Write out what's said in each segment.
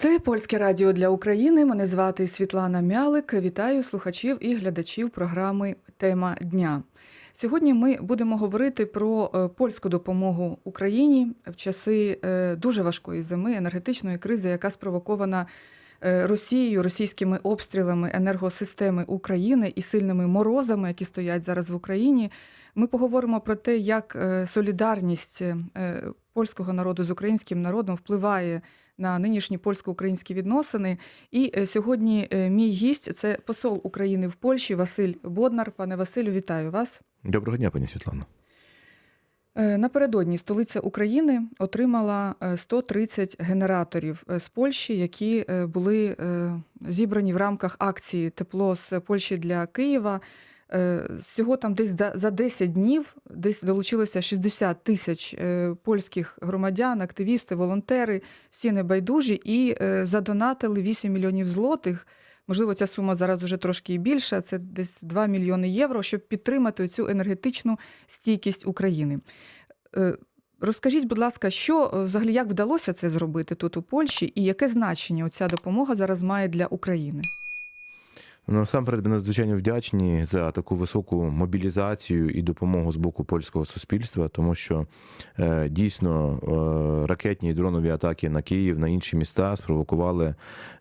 Це польське радіо для України. Мене звати Світлана Мялик. Вітаю слухачів і глядачів програми Тема дня. Сьогодні ми будемо говорити про е, польську допомогу Україні в часи е, дуже важкої зими, енергетичної кризи, яка спровокована е, Росією, російськими обстрілами енергосистеми України і сильними морозами, які стоять зараз в Україні. Ми поговоримо про те, як солідарність польського народу з українським народом впливає на нинішні польсько-українські відносини. І е, сьогодні е, мій гість це посол України в Польщі Василь Боднар. Пане Василю, вітаю вас. Доброго дня, пані Світлано. Е, Напередодні столиця України отримала е, 130 генераторів з Польщі, які були зібрані в рамках акції Тепло з Польщі для Києва. Е, Всього там десь за 10 днів десь долучилося 60 тисяч е, польських громадян, активісти, волонтери, всі небайдужі, і е, задонатили 8 мільйонів злотих. Можливо, ця сума зараз вже трошки і більша. Це десь 2 мільйони євро, щоб підтримати цю енергетичну стійкість України. Розкажіть, будь ласка, що взагалі як вдалося це зробити тут у Польщі, і яке значення ця допомога зараз має для України? Ну, Насамперед, ми надзвичайно вдячні за таку високу мобілізацію і допомогу з боку польського суспільства, тому що е, дійсно е, ракетні і дронові атаки на Київ, на інші міста спровокували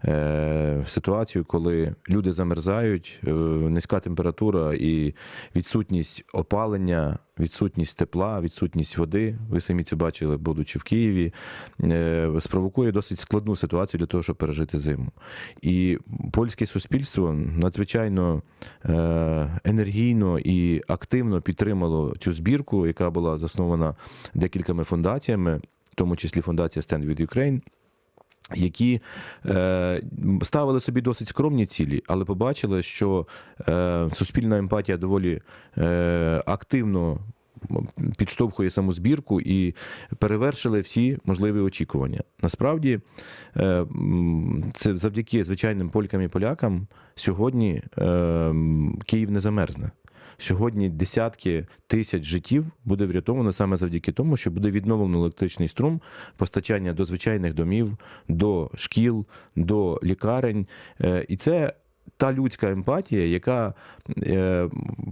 е, ситуацію, коли люди замерзають, низька температура і відсутність опалення. Відсутність тепла, відсутність води, ви самі це бачили, будучи в Києві, е, спровокує досить складну ситуацію для того, щоб пережити зиму. І польське суспільство надзвичайно е, енергійно і активно підтримало цю збірку, яка була заснована декількома фундаціями, в тому числі фундація Stand with Ukraine, які е, ставили собі досить скромні цілі, але побачили, що е, суспільна емпатія доволі е, активно підштовхує саму збірку і перевершили всі можливі очікування. Насправді, е, це завдяки звичайним полькам і полякам сьогодні е, Київ не замерзне. Сьогодні десятки тисяч життів буде врятовано саме завдяки тому, що буде відновлено електричний струм, постачання до звичайних домів, до шкіл, до лікарень. Е, І це та людська емпатія, яка е,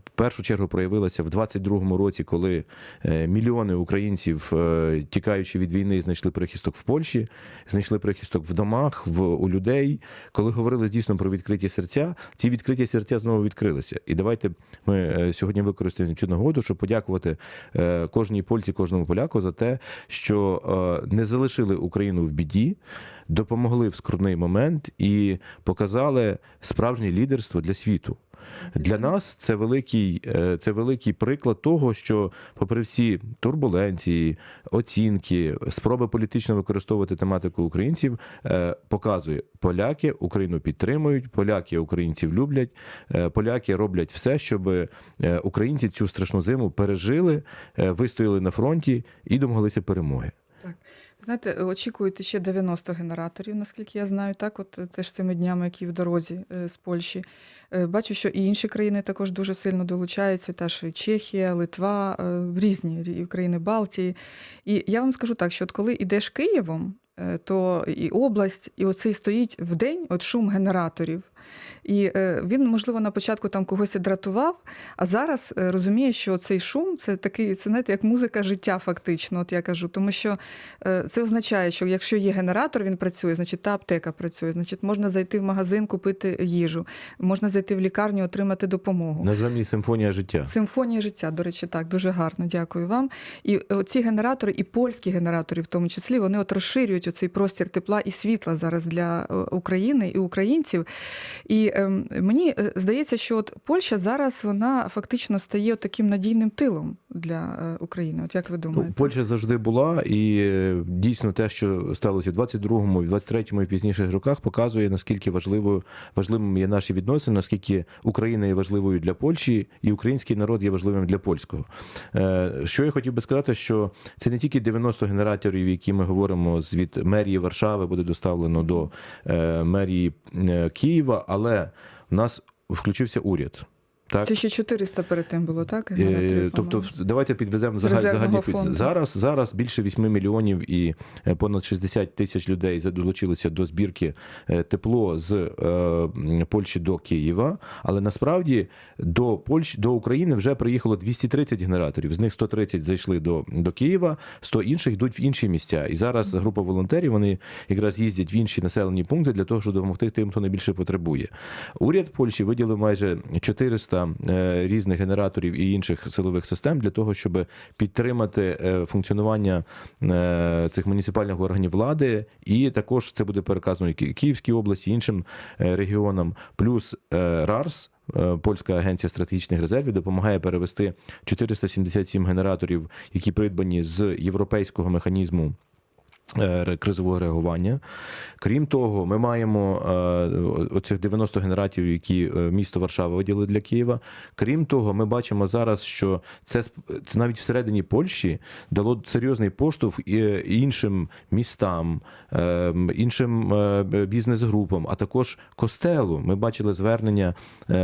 в першу чергу проявилася в 22-му році, коли е, мільйони українців, е, тікаючи від війни, знайшли прихисток в Польщі, знайшли прихисток в домах, в у людей. Коли говорили дійсно про відкриті серця, ці відкриті серця знову відкрилися. І давайте ми сьогодні використаємо цю нагоду, щоб подякувати кожній польці, кожному поляку за те, що не залишили Україну в біді, допомогли в скрутний момент і показали справжнє лідерство для світу. Для нас це великий, е, це великий приклад того, що, попри всі турбуленції, оцінки, спроби політично використовувати тематику українців, е, показує, поляки Україну підтримують, поляки українців люблять, е, поляки роблять все, щоб українці цю страшну зиму пережили, вистояли на фронті і домоглися перемоги. Так. Знаєте, очікуєте ще 90 генераторів, наскільки я знаю, так, от е, теж цими днями, які в дорозі е, з Польщі. Е, Бачу, що і інші країни також дуже сильно долучаються, теж і Чехія, Литва, е, в різні країни Балтії. І я вам скажу так, що от коли йдеш Києвом, е, то і область, і оцей стоїть в день от шум генераторів. І е, він, можливо, на початку там когось і дратував, а зараз е, розуміє, що цей шум це такий, це знаєте, як музика життя, фактично. От я кажу, тому що е, це означає, що якщо є генератор, він працює, значить та аптека працює, значить можна зайти в магазин, купити їжу, можна зайти в лікарню, отримати допомогу. Назовні симфонія життя. Симфонія життя, до речі, так, дуже гарно, дякую вам. І ці генератори, і польські генератори, в тому числі, вони от розширюють оцей простір тепла і світла зараз для України і українців. І мені е, здається, що от Польща зараз вона фактично стає таким надійним тилом для е, України. От як ви думаєте? Ну, Польща завжди була, і е, дійсно те, що сталося в 22-му, в 23-му і пізніших роках, показує наскільки важливою важливими є наші відносини, наскільки Україна є важливою для Польщі, і український народ є важливим для польського. Що я хотів би сказати, що це не тільки 90 генераторів, які ми говоримо від мерії Варшави, буде доставлено до мерії Києва, але в нас включився уряд. Так? Це ще 400 перед тим було, так? Е, Тобто, давайте підвеземо загальні фонду. зараз. Зараз більше 8 мільйонів і е, понад 60 тисяч людей за- долучилися до збірки е, тепло з е, Польщі до Києва. Але насправді до Польщі до України вже приїхало 230 генераторів. З них 130 зайшли до, до Києва, 100 інших йдуть в інші місця. І зараз група волонтерів вони якраз їздять в інші населені пункти для того, щоб допомогти тим, хто найбільше потребує. Уряд Польщі виділив майже 400 е, різних генераторів і інших силових систем для того, щоб підтримати е, функціонування е, цих муніципальних органів влади, і також це буде переказано і Київській області, іншим е, регіонам, плюс РАРС. Польська агенція стратегічних резервів допомагає перевести 477 генераторів, які придбані з європейського механізму кризового реагування. Крім того, ми маємо е, оцих 90 генераторів, які е, місто Варшава виділили для Києва. Крім того, ми бачимо зараз, що це, це навіть всередині Польщі дало серйозний поштовх і іншим містам, е, іншим е, бізнес-групам, а також костелу. Ми бачили звернення е,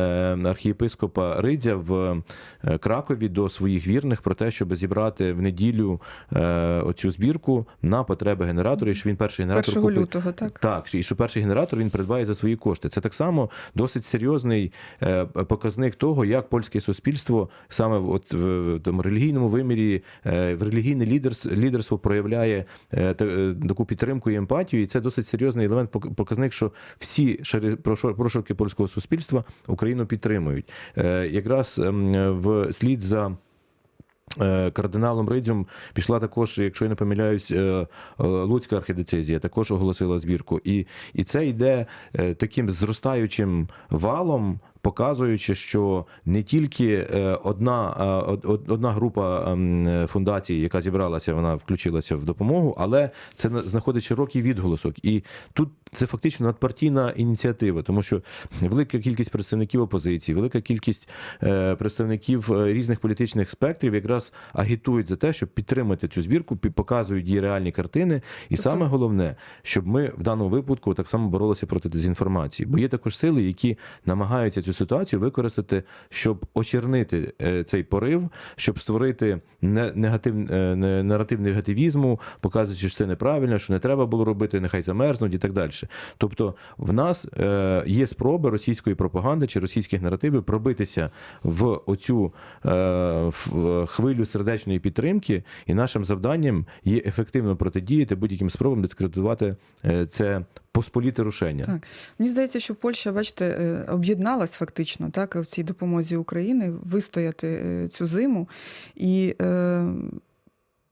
архієпископа Ридзя в е, Кракові до своїх вірних про те, щоб зібрати в неділю е, оцю збірку на потреби генератора, і що він перший генератор 1 купить. лютого, так? Так, і що перший генератор він придбає за свої кошти. Це так само досить серйозний е, показник того, як польське суспільство саме в- от в, тому релігійному вимірі, е, в релігійне лідерс, лідерство проявляє е, та- таку підтримку і емпатію. І це досить серйозний елемент показник, що всі прошарки польського суспільства Україну підтримують. Якраз ем, в слід за. Е, Кардиналом Ридзюм пішла також, якщо я не помиляюсь, е, е, Луцька архідецезія також оголосила збірку. І, і це йде таким зростаючим валом, показуючи, що не тільки е, одна, е, од- од- одна група ем, фундацій, яка зібралася, вона включилася в допомогу, але це на- знаходить широкий відголосок. І тут це фактично надпартійна ініціатива, тому що велика кількість представників опозиції, велика кількість е, представників різних політичних спектрів якраз агітують за те, щоб підтримати цю збірку, показують її реальні картини. І саме головне, щоб ми в даному випадку так само боролися проти дезінформації. Бо є також сили, які намагаються цю ситуацію використати, щоб очернити е, цей порив, щоб створити не- негатив, е, наратив негативізму, показуючи, що це неправильно, що не треба було робити, нехай замерзнуть і так далі. Тобто, в нас е, є спроби російської пропаганди чи російських наративів пробитися в оцю в- хвилю сердечної підтримки, і нашим завданням є ефективно протидіяти будь-яким спробам дискредитувати це посполіте рушення. Так. Мені здається, що Польща, бачите, об'єдналась фактично так, в цій допомозі України вистояти е, цю зиму. І е,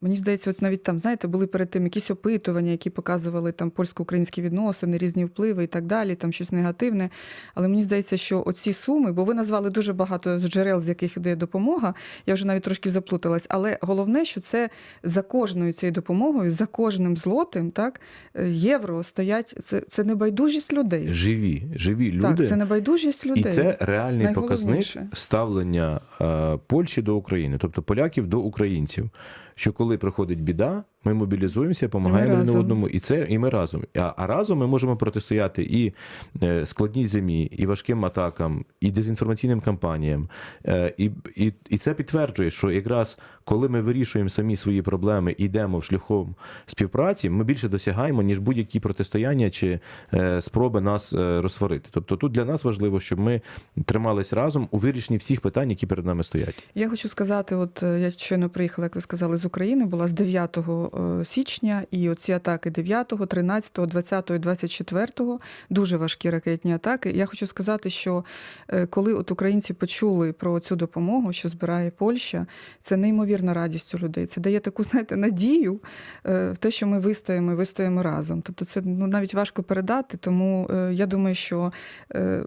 мені здається, от навіть там, знаєте, були перед тим якісь опитування, які показували там польсько-українські відносини, різні впливи і так далі, там щось негативне. Але мені здається, що оці суми, бо ви назвали дуже багато джерел, з яких йде допомога, я вже навіть трошки заплуталась. Але головне, що це за кожною цією допомогою, за кожним злотим, так, е, євро стоять. Це, це небайдужість людей. Живі, живі люди. Так, це небайдужість людей. І це реальний показник ставлення е, Польщі до України, тобто поляків до українців. Що коли приходить біда, ми мобілізуємося, допомагаємо разом. одному, і це і ми разом. А, а разом ми можемо протистояти і е, складній зимі, і важким атакам, і дезінформаційним кампаніям. Е, і, і, і це підтверджує, що якраз коли ми вирішуємо самі свої проблеми і йдемо шляхом співпраці, ми більше досягаємо, ніж будь-які протистояння чи е, спроби нас розсварити. Тобто тут для нас важливо, щоб ми тримались разом у вирішенні всіх питань, які перед нами стоять. Я хочу сказати, от я щойно приїхала, як ви сказали, з України, була з 9 е, січня, і оці атаки 9, 13, 20 і 24, дуже важкі ракетні атаки. Я хочу сказати, що е, коли от українці почули про цю допомогу, що збирає Польща, це неймовірна радість у людей. Це дає таку, знаєте, надію е, в те, що ми вистоїмо і вистоїмо разом. Тобто це ну, навіть важко передати, тому е, я думаю, що е,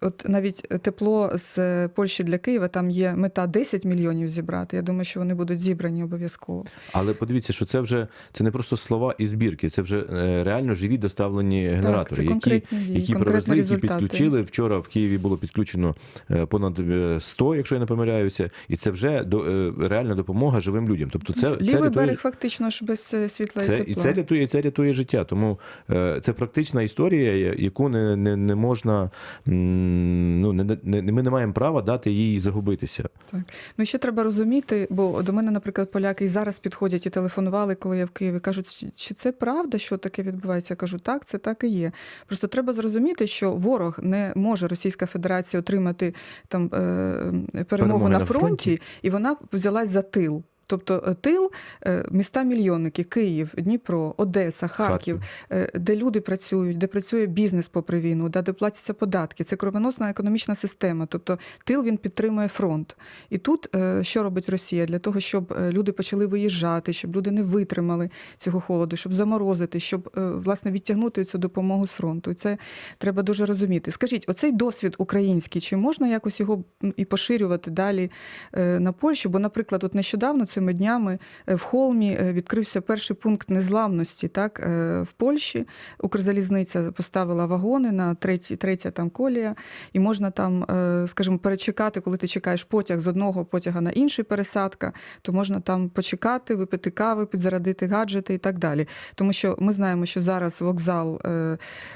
от навіть тепло з Польщі для Києва, там є мета 10 мільйонів зібрати. Я думаю, що вони будуть зібрані обов'язково. Але подивіться, що це вже це не просто слова і збірки, це вже е, реально живі доставлені генератори, це які, дії, які привезли, які підключили. Вчора в Києві було підключено е, понад е, 100, якщо я не помиляюся, і це вже до е, реальна допомога живим людям. Тобто, це, це рятує- берег фактично ж без е, світла Це, і і це рятує, це рятує життя. Тому е, це практична історія, яку не, не, не можна ну, не, не, ми не маємо права дати їй загубитися. Так. Ну ще треба розуміти, бо до мене, наприклад, поляки і зараз підходять і телефонували, коли я в Києві. кажуть, чи- це правда, що таке відбувається? Я кажу, так, це так і є. Просто треба зрозуміти, що ворог не може Російська Федерація отримати там е, перемогу Перемоги на на фронті, фронті. і вона взялась за тил. Тобто е, тил, е, міста мільйонники, Київ, Дніпро, Одеса, Харків, е, де люди працюють, де працює бізнес попри війну, де платяться податки. Це кровоносна економічна система. Тобто тил він підтримує фронт. І тут що робить Росія? Для того, щоб люди почали виїжджати, щоб люди не витримали цього холоду, щоб заморозити, щоб власне відтягнути цю допомогу з фронту. І це треба дуже розуміти. Скажіть, оцей досвід український, чи можна якось його і поширювати далі на Польщу? Бо, наприклад, от нещодавно цими днями е, в Холмі е, відкрився перший пункт незламності. Так е, в Польщі Укрзалізниця поставила вагони на третій, третя там колія, і можна там, скажімо, перечекати, коли ти чекаєш потяг з одного потяга на інший пересадка, то можна там почекати, випити кави, підзарадити гаджети і так далі. Тому що ми знаємо, що зараз вокзал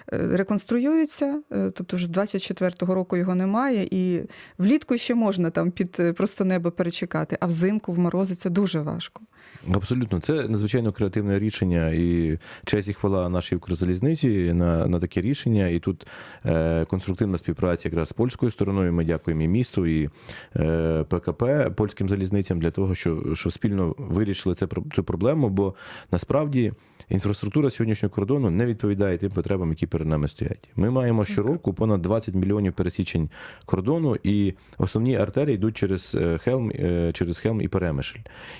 реконструюється, тобто вже 24-го року його немає, і влітку ще можна там під просто небо перечекати, а взимку в морози це дуже важко. Абсолютно, це надзвичайно креативне рішення, і честь і хвала нашій Укрзалізниці на, на таке рішення. І тут е, конструктивна співпраця якраз з польською стороною. Ми дякуємо і місту, і е, ПКП польським залізницям для того, що, що спільно вирішили це, цю проблему. Бо насправді інфраструктура сьогоднішнього кордону не відповідає тим потребам, які перед нами стоять. Ми маємо щороку понад 20 мільйонів пересічень кордону, і основні артерії йдуть через е, Хелм, е, через Хелм і Перемишль.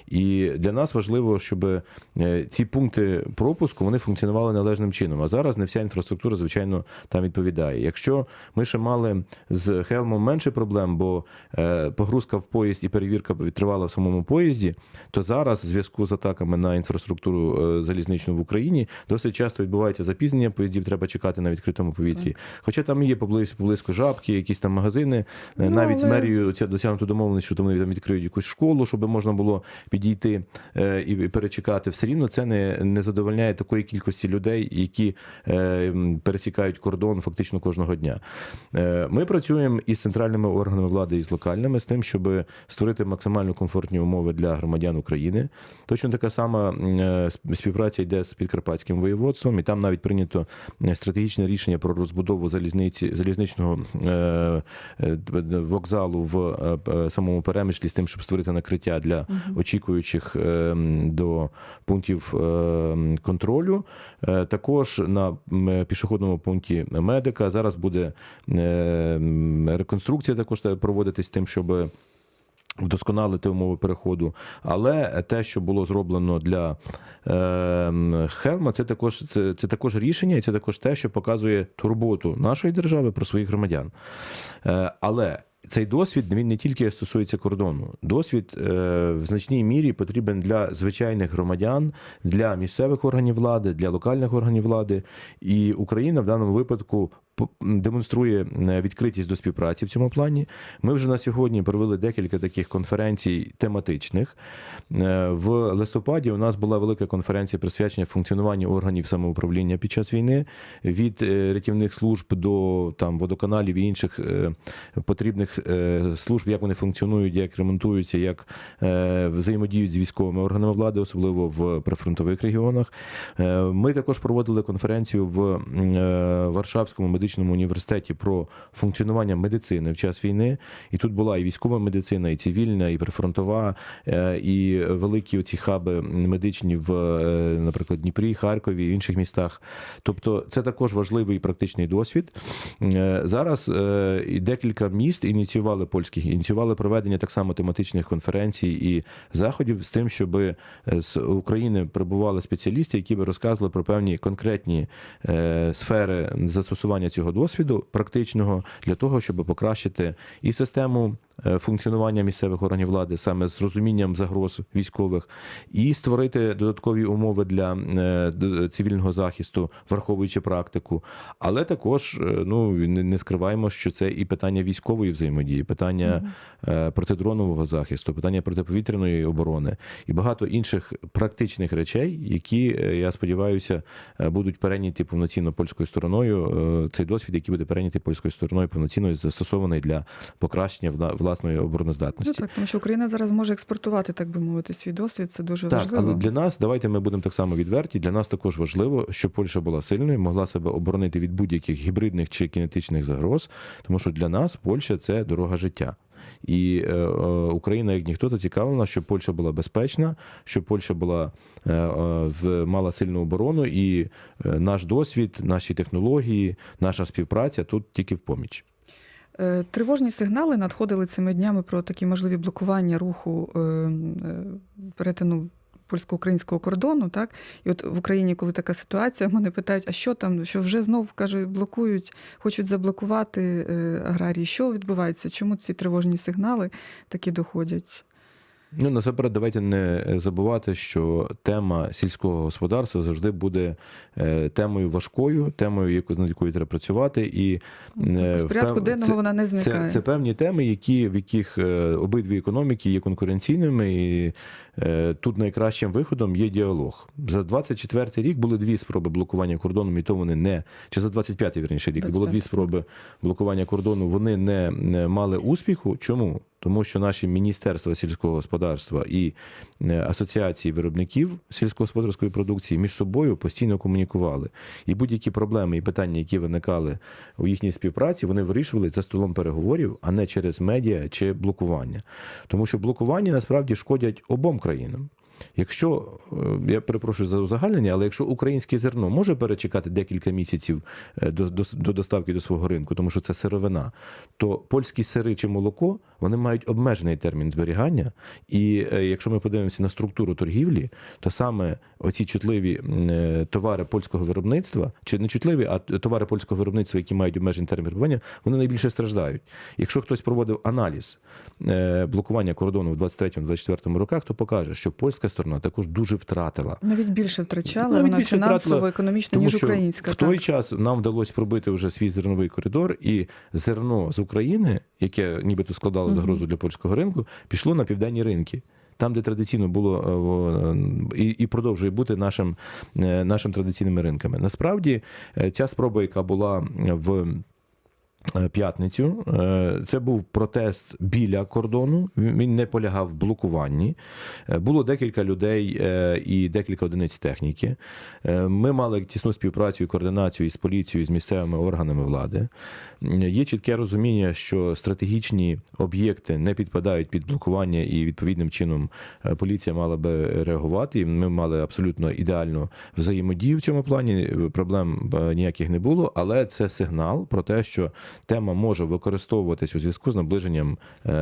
І для нас важливо, щоб е, ці пункти пропуску вони функціонували належним чином. А зараз не вся інфраструктура, звичайно, там відповідає. Якщо ми ще мали з Хелмом менше проблем, бо е, погрузка в поїзд і перевірка тривала в самому поїзді, то зараз, в зв'язку з атаками на інфраструктуру е, залізничну в Україні, досить часто відбувається запізнення поїздів, треба чекати на відкритому повітрі. Хоча там є поблизько, поблизько жабки, якісь там магазини, Ну, навіть з мерією ця досягнуто домовленість, що там вони там відкриють якусь школу, щоб можна було підійти і перечекати. Все рівно це не, не задовольняє такої кількості людей, які е, пересікають кордон фактично кожного дня. Е, Ми працюємо із центральними органами влади і з локальними з тим, щоб створити максимально комфортні умови для громадян України. Точно така сама е, співпраця йде з підкарпатським воєводством, і там навіть прийнято е, стратегічне рішення про розбудову залізниці залізничного е, е, вокзалу в е, е, самому перемишлі з тим, щоб створити накриття для очікуючих е, до пунктів е, контролю. Е, Також на пішохідному пункті медика зараз буде е, реконструкція також проводитись тим, щоб вдосконалити умови переходу. Але те, що було зроблено для е, Хелма, це також, це, це також рішення, і це також те, що показує турботу нашої держави про своїх громадян. Е, але цей досвід він не тільки стосується кордону. Досвід е, в значній мірі потрібен для звичайних громадян, для місцевих органів влади, для локальних органів влади. І Україна в даному випадку демонструє е, відкритість до співпраці в цьому плані. Ми вже на сьогодні провели декілька таких конференцій тематичних. Е, В листопаді у нас була велика конференція присвячена функціонуванню органів самоуправління під час війни від е, рятівних служб до там водоканалів і інших потрібних служб, як вони функціонують, як ремонтуються, як взаємодіють з військовими органами влади, особливо в прифронтових регіонах. Ми також проводили конференцію в Варшавському медичному університеті про функціонування медицини в час війни. І тут була і військова медицина, і цивільна, і прифронтова, е, і великі оці хаби медичні в, е, наприклад, Дніпрі, Харкові, і інших містах. Тобто, це також важливий практичний досвід. Е, Зараз декілька міст ініціювали польських, ініціювали проведення так само тематичних конференцій і заходів з тим, щоб з України прибували спеціалісти, які би розказували про певні конкретні сфери застосування цього досвіду практичного для того, щоб покращити і систему функціонування місцевих органів влади саме з розумінням загроз військових, і створити додаткові умови для е, цивільного захисту, враховуючи практику. Але також е, ну не скриваємо, що це і питання військової взаємодії, питання е, протидронового захисту, питання протиповітряної оборони і багато інших практичних речей, які е, я сподіваюся е, будуть перейняті повноцінно польською стороною. Е, Цей досвід, який буде перейнятий польською стороною, повноцінно застосований для покращення вла- власної Ну так, тому що Україна зараз може експортувати, так би мовити, свій досвід. Це дуже Так, важливо. але для нас, давайте ми будемо так само відверті. Для нас також важливо, щоб Польща була сильною, могла себе оборонити від будь-яких гібридних чи кінетичних загроз, тому що для нас Польща це дорога життя. І е, е, Україна, як ніхто, зацікавлена, щоб Польща була безпечна, щоб Польща була е, е, в мала сильну оборону, і е, наш досвід, наші технології, наша співпраця тут тільки в поміч. Е, Тривожні сигнали надходили цими днями про такі можливі блокування руху е, е, перетину польсько-українського кордону. Так? І от в Україні, коли така ситуація, мене питають, а що там, що вже знов каже, блокують, хочуть заблокувати аграрії. Що відбувається? Чому ці тривожні сигнали такі доходять? Ну, насамперед, давайте не забувати, що тема сільського господарства завжди буде е, темою важкою, темою, яку над якою треба працювати. І е, З в порядку денного вона не зникає. Це, це певні теми, які, в яких е, обидві економіки є конкуренційними, і е, тут найкращим виходом є діалог. За 24 рік були дві спроби блокування кордону, і то вони не чи за 25 вірніше рік було дві спроби блокування кордону. Вони не мали успіху. Чому? Тому що наші міністерства сільського господарства і е, асоціації виробників сільськогосподарської продукції між собою постійно комунікували. І будь-які проблеми і питання, які виникали у їхній співпраці, вони вирішували за столом переговорів, а не через медіа чи блокування. Тому що блокування насправді шкодять обом країнам. Якщо е, я перепрошую за узагальнення, але якщо українське зерно може перечекати декілька місяців е, до, до, до доставки до свого ринку, тому що це сировина, то польські сири чи молоко вони мають обмежений термін зберігання. І е, якщо ми подивимося на структуру торгівлі, то саме оці чутливі товари польського виробництва, чи не чутливі, а товари польського виробництва, які мають обмежений термін перебування, вони найбільше страждають. Якщо хтось проводив аналіз блокування кордону в 23-24 роках, то покаже, що польська сторона також дуже втратила. Навіть більше втрачала Навіть вона більше втратила, фінансово, економічно, ніж українська. в той час нам вдалося пробити вже свій зерновий коридор, і зерно з України, яке нібито складало загрозу для польського ринку, пішло на південні ринки. Там, де традиційно було е, і, і продовжує бути нашим, е, нашим традиційними ринками. Насправді, е, ця спроба, яка була в е, п'ятницю, е, це був протест біля кордону. Він не полягав в блокуванні. Е, Було декілька людей е, і декілька одиниць техніки. Е, Ми мали тісну співпрацю і координацію із поліцією, з місцевими органами влади. Є чітке розуміння, що стратегічні об'єкти не підпадають під блокування, і відповідним чином е, поліція мала би реагувати. Ми мали абсолютно ідеальну взаємодію в цьому плані. Проблем е, ніяких не було, але це сигнал про те, що тема може використовуватись у зв'язку з наближенням е,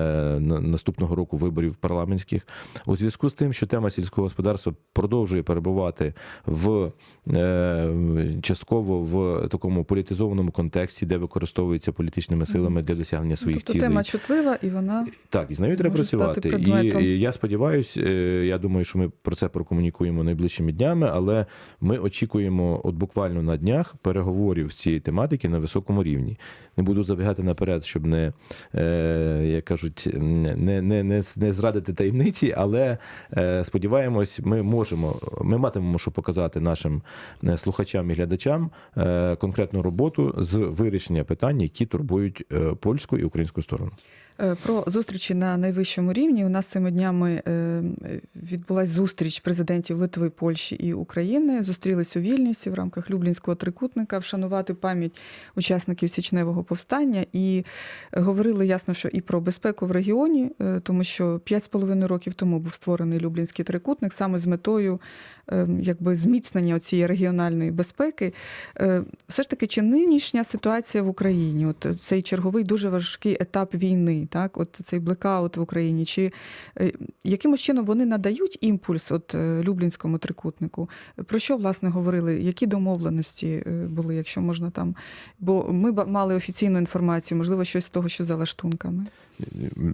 наступного року виборів парламентських, у зв'язку з тим, що тема сільського господарства продовжує перебувати в е, частково в такому політизованому контексті, де використовується політичними силами для досягнення своїх тобто цілей. тема чутлива і вона Так, і з нею треба працювати. І, і я сподіваюся, я думаю, що ми про це прокомунікуємо найближчими днями, але ми очікуємо, от буквально на днях, переговорів з цієї тематики на високому рівні. Не буду забігати наперед, щоб не, е, як кажуть, не, не, не, не зрадити таємниці, але е, сподіваємось, ми можемо, ми матимемо, що показати нашим е, слухачам і глядачам е, конкретну роботу з вирішення питань, які турбують е, польську і українську сторону. Е, Про зустрічі на найвищому рівні у нас цими днями е, відбулася зустріч президентів Литви, Польщі і України. Зустрілись у Вільнюсі в рамках Люблінського трикутника вшанувати пам'ять учасників січневого повстання і говорили ясно, що і про безпеку в регіоні, е, тому що 5,5 років тому був створений Люблінський трикутник саме з метою якби зміцнення цієї регіональної безпеки. Все ж таки, чи нинішня ситуація в Україні, от цей черговий дуже важкий етап війни, так, от цей блекаут в Україні, чи е, якимось чином вони надають імпульс от е, Люблінському трикутнику? Про що власне говорили? Які домовленості е, були, якщо можна там? Бо ми мали офіційну інформацію, можливо, щось з того, що за лаштунками.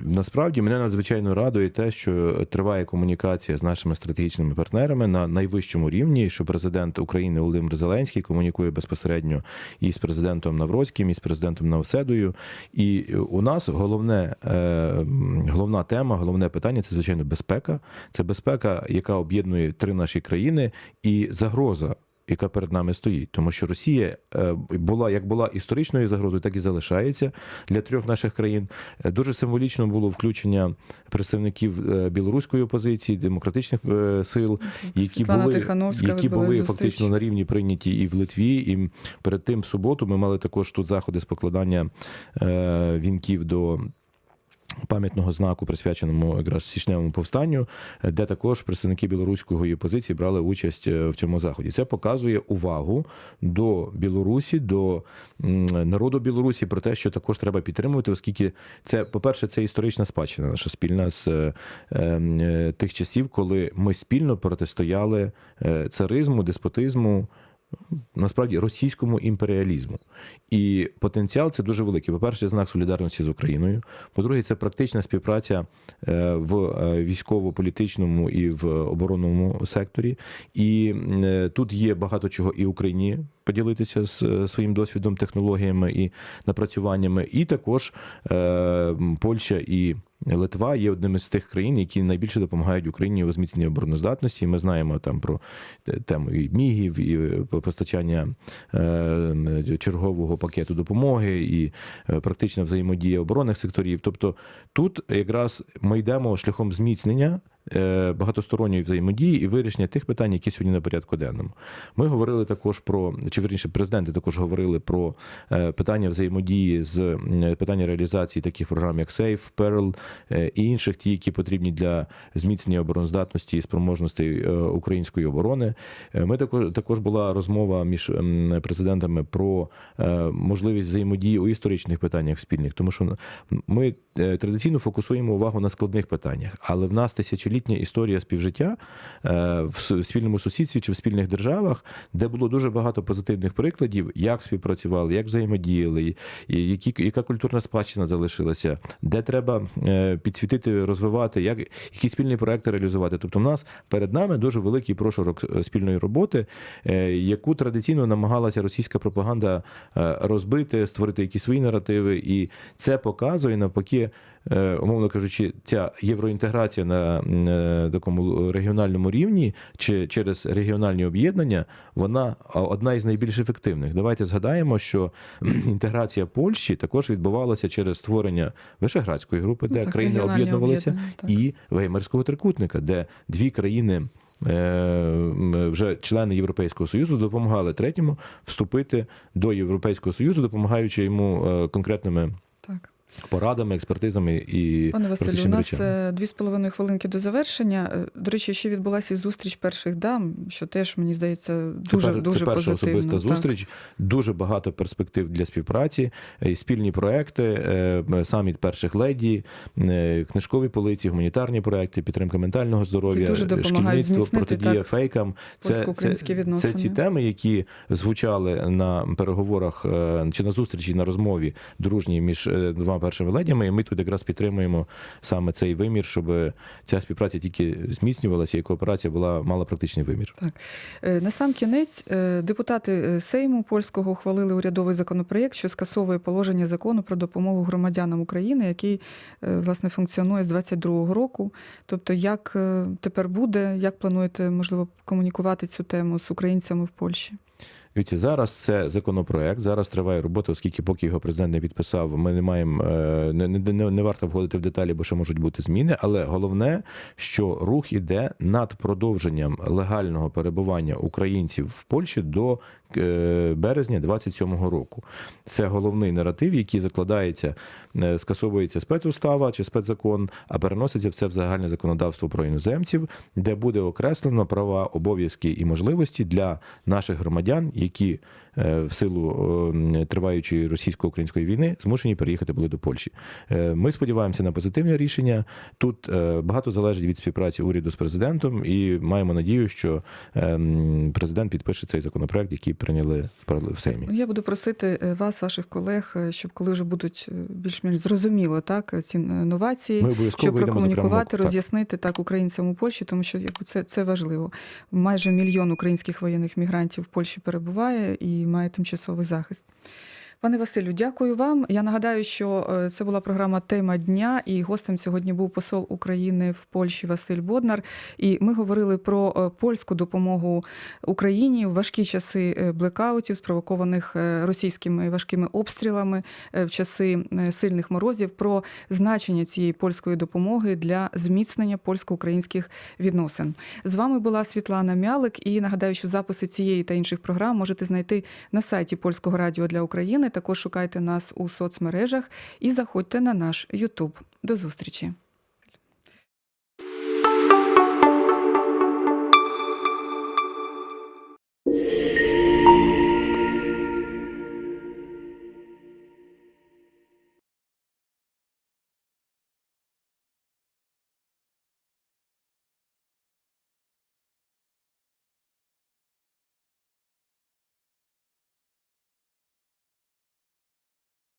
Насправді мене надзвичайно радує те, що триває комунікація з нашими стратегічними партнерами на найвищому рівні, що президент України Володимир Зеленський комунікує безпосередньо і з президентом Навроцьким, і з президентом Навседою. І у нас головне, е, головна тема, головне питання це звичайно безпека. Це безпека, яка об'єднує три наші країни, і загроза яка перед нами стоїть, тому що Росія е, була як була історичною загрозою, так і залишається для трьох наших країн. Е, Дуже символічно було включення представників е, білоруської опозиції, демократичних сил, які Світлана були, які були фактично на рівні прийняті і в Литві. І перед тим в суботу ми мали також тут заходи з покладання вінків до. Пам'ятного знаку, присвяченому якраз січневому повстанню, де також представники білоруської опозиції брали участь е, в цьому заході. Це показує увагу до Білорусі, до народу Білорусі про те, що також треба підтримувати, оскільки це, по-перше, це історична спадщина наша спільна з е, е, тих часів, коли ми спільно протистояли царизму, деспотизму. Насправді російському імперіалізму. І потенціал це дуже великий. По-перше, знак солідарності з Україною. По-друге, це практична співпраця е, в е, військово-політичному і в оборонному секторі. І е, тут є багато чого і Україні поділитися з е, своїм досвідом, технологіями і напрацюваннями. І також е, Польща і Литва є одним із тих країн, які найбільше допомагають Україні у зміцненні обороноздатності. Ми знаємо там про тему і мігів, і е, постачання чергового пакету допомоги, і практична взаємодія оборонних секторів. Тобто тут якраз ми йдемо шляхом зміцнення. Е, Багатосторонньої взаємодії і вирішення тих питань, які сьогодні на порядку денному. Ми говорили також про, чи верніше, президенти також говорили про е, питання взаємодії з м, питання реалізації таких програм, як Perl е, і інших, ті, які потрібні для зміцнення обороноздатності і спроможностей е, української оборони. Е, Ми також також була розмова між президентами про е, можливість взаємодії у історичних питаннях спільних, тому що ми е, традиційно фокусуємо увагу на складних питаннях, але в нас тисячолітня історія співжиття е, в спільному сусідстві чи в спільних державах, де було дуже багато позитивних прикладів, як співпрацювали, як взаємодіяли, які, яка культурна спадщина залишилася, де треба е, підсвітити, розвивати, як які спільні проекти реалізувати. Тобто, в нас перед нами дуже великий прошарок е, спільної роботи, яку традиційно намагалася російська пропаганда розбити, створити якісь свої наративи, і це показує навпаки. Е, Умовно кажучи, ця євроінтеграція на е, такому регіональному рівні чи через регіональні об'єднання, вона одна із найбільш ефективних. Давайте згадаємо, що інтеграція Польщі також відбувалася через створення Вишеградської групи, де Ну, так, країни об'єднувалися, і Веймарського трикутника, де дві країни. е, Вже члени Європейського союзу допомагали третьому вступити до Європейського союзу, допомагаючи йому конкретними. Порадами, експертизами і Пане Василю, у нас е, дві з половиною хвилинки до завершення. Е, До речі, ще відбулася зустріч перших дам, що теж мені здається дуже це, дуже це перша позитивно. особиста так. зустріч. Дуже багато перспектив для співпраці, е, спільні проекти, саміт перших леді, книжкові полиці, гуманітарні проекти, підтримка ментального здоров'я, шкільництво, протидія так, фейкам. Це, це, це ці теми, які звучали на переговорах чи на зустрічі на розмові дружній між е, першими ледями. І ми тут якраз підтримуємо саме цей вимір, щоб ця співпраця тільки зміцнювалася і кооперація була мала практичний вимір. Е, На сам кінець е, депутати е, Сейму польського ухвалили урядовий законопроєкт, що скасовує положення закону про допомогу громадянам України, який власне функціонує з 22-го року. Тобто, як тепер буде, як плануєте можливо комунікувати цю тему з українцями в Польщі? Дивіться, зараз це законопроект. Зараз триває робота, оскільки поки його президент не підписав, ми не маємо е, не, не, не, не варто входити в деталі, бо ще можуть бути зміни. Але головне, що рух іде над продовженням легального перебування українців в Польщі до е, березня 27-го року. Це головний наратив, який закладається, е, скасовується спецустава чи спецзакон, а переноситься все в загальне законодавство про іноземців, де буде окреслено права, обов'язки і можливості для наших громадян, які е, в силу е, триваючої російсько-української війни змушені переїхати були до Польщі. Е, Ми сподіваємося на позитивне рішення. Тут е, багато залежить від співпраці уряду з президентом, і маємо надію, що е, президент підпише цей законопроект, який прийняли в Сеймі. Я буду просити е, вас, ваших колег, е, щоб коли вже будуть е, більш-менш зрозуміло так ці е, новації, щоб прокомунікувати, роз'яснити так українцям у Польщі, тому що це, це важливо. Майже мільйон українських воєнних мігрантів в Польщі перебуває і має тимчасовий захист. Пане Василю, дякую вам. Я нагадаю, що е, це була програма Тема дня, і гостем сьогодні був посол України в Польщі Василь Боднар. І ми говорили про е, польську допомогу Україні в важкі часи е, блекаутів, спровокованих російськими важкими обстрілами в часи сильних морозів, про значення цієї польської допомоги для зміцнення польсько-українських відносин. З вами була Світлана Мялик. І нагадаю, що записи цієї та інших програм можете знайти на сайті Польського радіо для України. Також шукайте нас у соцмережах і заходьте на наш YouTube. До зустрічі.